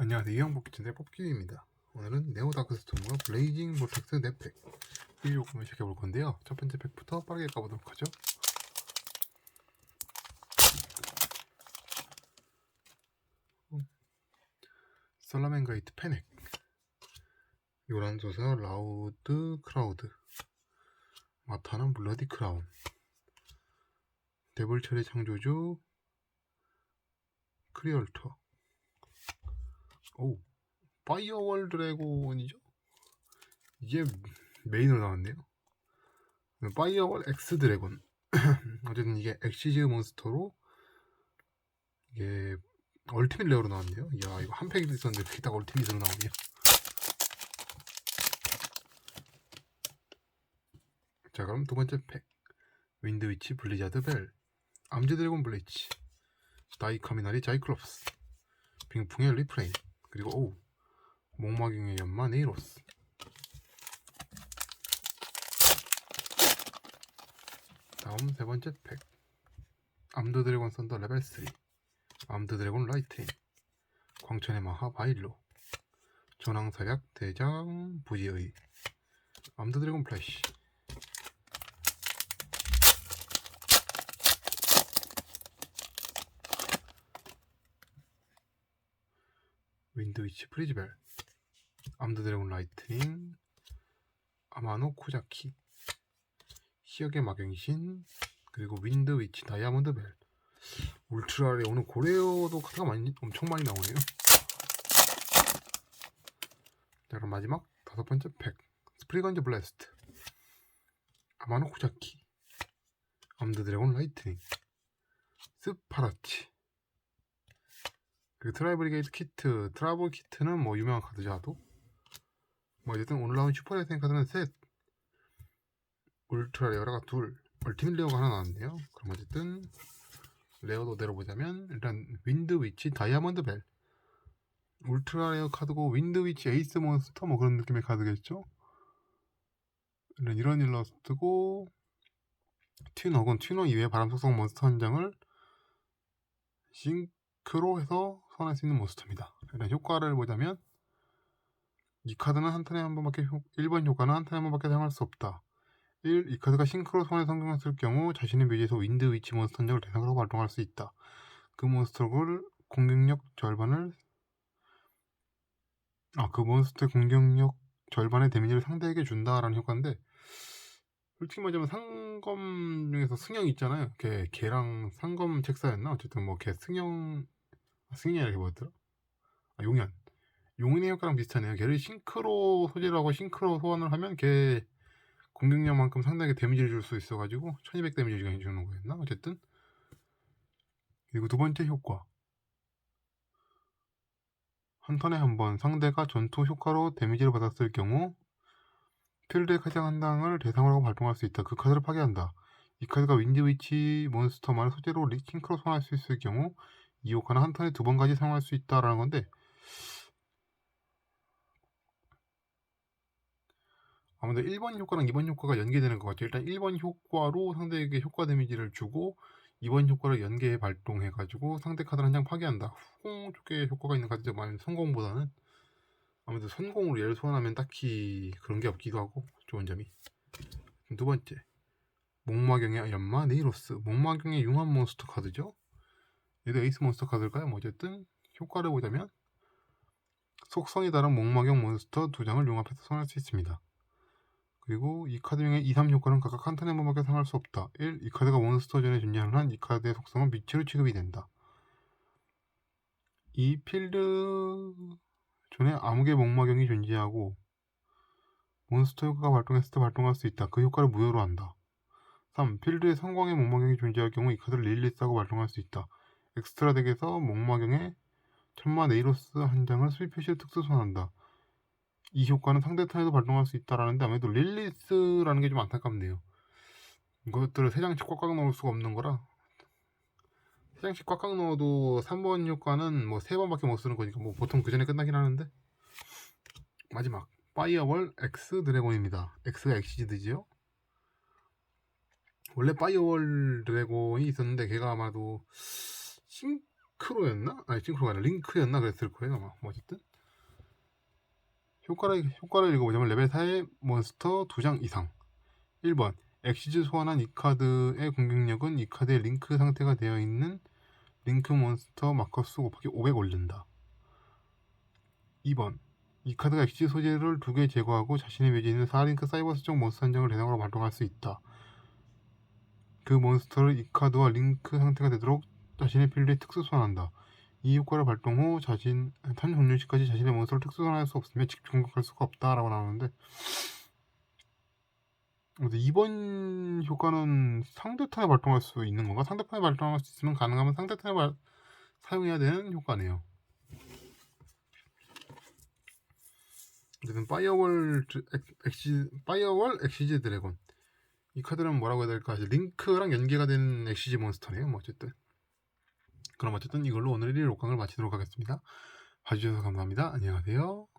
안녕하세요. 이형복귀천의 뽑기입니다. 오늘은 네오 다크스톰과 블레이징 보텍스 넷팩 1요금을 시작해볼 건데요. 첫 번째 팩부터 빠르게 까보도록 하죠. 음. 살라멘 가이트 페넥 요란조사 라우드 크라우드 마타는 블러디 크라운 데블철의 창조주 크리얼터 오 파이어월 드래곤이죠? 이게 메인으로 나왔네요. 파이어월 엑스 드래곤. 어쨌든 이게 엑시즈 몬스터로 이게 얼티밋 레어로 나왔네요. 야 이거 한 팩이 있었는데 그게 딱 얼티밋으로 나오네요. 자 그럼 두 번째 팩 윈드 위치 블리자드 벨 암즈 드래곤 블리치 다이 카미나리 자이클롭스 빙풍의 리프레인 그리고 오 목마경의 연마 네이로스. 다음 세 번째 팩. 암드 드래곤 썬더 레벨 3 암드 드래곤 라이트닝 광천의 마하 바일로. 전황사약 대장 부지의 암드 드래곤 플래시 윈드 위치 프리즈벨. 암드 드래곤 라이트닝. 아마노 코자키. 희역의 마경신. 그리고 윈드 위치 다이아몬드 벨. 울트라레 오늘 고레오도 카드가 많이 엄청 많이 나오네요. 자 그럼 마지막 다섯 번째 팩. 스프리건즈 블래스트. 아마노 코자키. 암드 드래곤 라이트닝. 스파라치 그 트라이블 게이트 키트, 트라블 키트는 뭐 유명한 카드죠, 아도. 뭐 어쨌든 오늘 나온 슈퍼 레센 카드는 셋, 울트라 레어가 둘, 얼티밋 레어가 하나 나왔네요. 그럼 어쨌든 레어도 내려보자면 일단 윈드 위치 다이아몬드 벨, 울트라 레어 카드고 윈드 위치 에이스 몬스터 뭐 그런 느낌의 카드겠죠. 이런 이런 일러스트고 튜너 혹은 튜너 이외의 바람 속성 몬스터 한 장을 싱크로 해서 소환할 수 있는 몬스터입니다. 일단 효과를 보자면 이 카드는 한 턴에 한 번밖에 효, 1번 효과는 한 턴에 한 번밖에 사용할 수 없다. 1. 이 카드가 싱크로 소환에 성공했을 경우 자신의 묘지에서 윈드 위치 몬스터 한 장을 대상으로 발동할 수 있다. 그 몬스터를 공격력 절반을 아 그 몬스터의 공격력 절반의 데미지를 상대에게 준다라는 효과인데 솔직히 말하자면 상검 중에서 승영 있잖아요. 걔 걔랑 상검 책사였나? 어쨌든 뭐 걔 승영 아, 승영이 이렇게 뭐였더라? 아, 용현. 용인의 효과랑 비슷하네요. 걔를 싱크로 소재로 하고 싱크로 소환을 하면 걔 공격력만큼 상당히 데미지를 줄 수 있어가지고 1200 데미지가 주는 거였나? 어쨌든 그리고 두 번째 효과 한 턴에 한 번 상대가 전투 효과로 데미지를 받았을 경우 필드의 카드 한 장을 대상으로 발동할 수 있다. 그 카드를 파괴한다. 이 카드가 윈드 위치 몬스터만을 소재로 리싱크로 소환할 수 있을 경우 이 효과는 한 턴에 두 번까지 사용할 수 있다라는 건데 아무래도 1번 효과랑 2번 효과가 연계되는 것 같아요. 일단 1번 효과로 상대에게 효과 데미지를 주고 2번 효과를 연계해 발동해가지고 상대 카드를 한 장 파괴한다. 후공 쪽에 효과가 있는 카드죠. 만약 성공보다는 아무래도 선공으로 얘를 소환하면 딱히 그런 게 없기도 하고 좋은 점이 두 번째 목마경의 연마 네이로스 목마경의 융합 몬스터 카드죠. 얘도 에이스 몬스터 카드일까요? 뭐 어쨌든 효과를 보자면 속성이 다른 목마경 몬스터 두 장을 융합해서 소환할 수 있습니다. 그리고 이 카드명의 2, 3 효과는 각각 한 턴에 한 번밖에 사용할 수 없다. 1. 이 카드가 몬스터전에 존재하는 한 이 카드의 속성은 미치로 취급이 된다. 2. 필드 존에 암흑의 목마경이 존재하고 몬스터 효과가 발동했을 때 발동할 수 있다. 그 효과를 무효로 한다. 3. 필드에 성광의 목마경이 존재할 경우 이 카드를 릴리스하고 발동할 수 있다. 엑스트라 덱에서 목마경의 천마 네이로스 한 장을 수입 표시로 특수 소환한다. 이 효과는 상대 턴에도 발동할 수 있다라는데 아무래도 릴리스라는 게 좀 안타깝네요. 이것들을 세 장씩 꽉꽉 넣을 수가 없는 거라 세 장씩 꽉꽉 넣어도 3번 효과는 뭐 세 번밖에 못 쓰는 거니까 뭐 보통 그 전에 끝나긴 하는데 마지막 파이어월 X 드래곤입니다. X가 엑시즈드지요. 원래 파이어월 드래곤이 있었는데 걔가 아마도 싱 링크로였나? 아니 싱크로가 아니라 링크였나 그랬을 거예요 아마. 뭐 어쨌든. 효과를, 효과를 읽어보자면 레벨 4의 몬스터 2장 이상. 1번 엑시즈 소환한 이 카드의 공격력은 이 카드의 링크 상태가 되어 있는 링크 몬스터 마커스 곱하기 500 올린다. 2번 이 카드가 엑시즈 소재를 두 개 제거하고 자신의 묘지에 있는 4링크 사이버스적 몬스터 한 장을 대상으로 발동할 수 있다. 그 몬스터를 이 카드와 링크 상태가 되도록 자신의 필드에 특수 소환한다. 이 효과를 발동 후 자신 탄 종료 시까지 자신의 몬스터를 특수 소환할 수 없으며 직접 공격할 수가 없다라고 나오는데 근데 이번 효과는 상대탄에 발동할 수 있는 건가? 상대편에 발동할 수 있으면 가능하면 상대탄에 발- 사용해야 되는 효과네요. 어쨌든 파이어월 엑시 파이어월 엑시즈 드래곤 이 카드는 뭐라고 해야 될까? 링크랑 연계가 된 엑시지 몬스터네요. 뭐 어쨌든 그럼 어쨌든 이걸로 오늘 1일 5강을 마치도록 하겠습니다. 봐주셔서 감사합니다. 안녕하세요.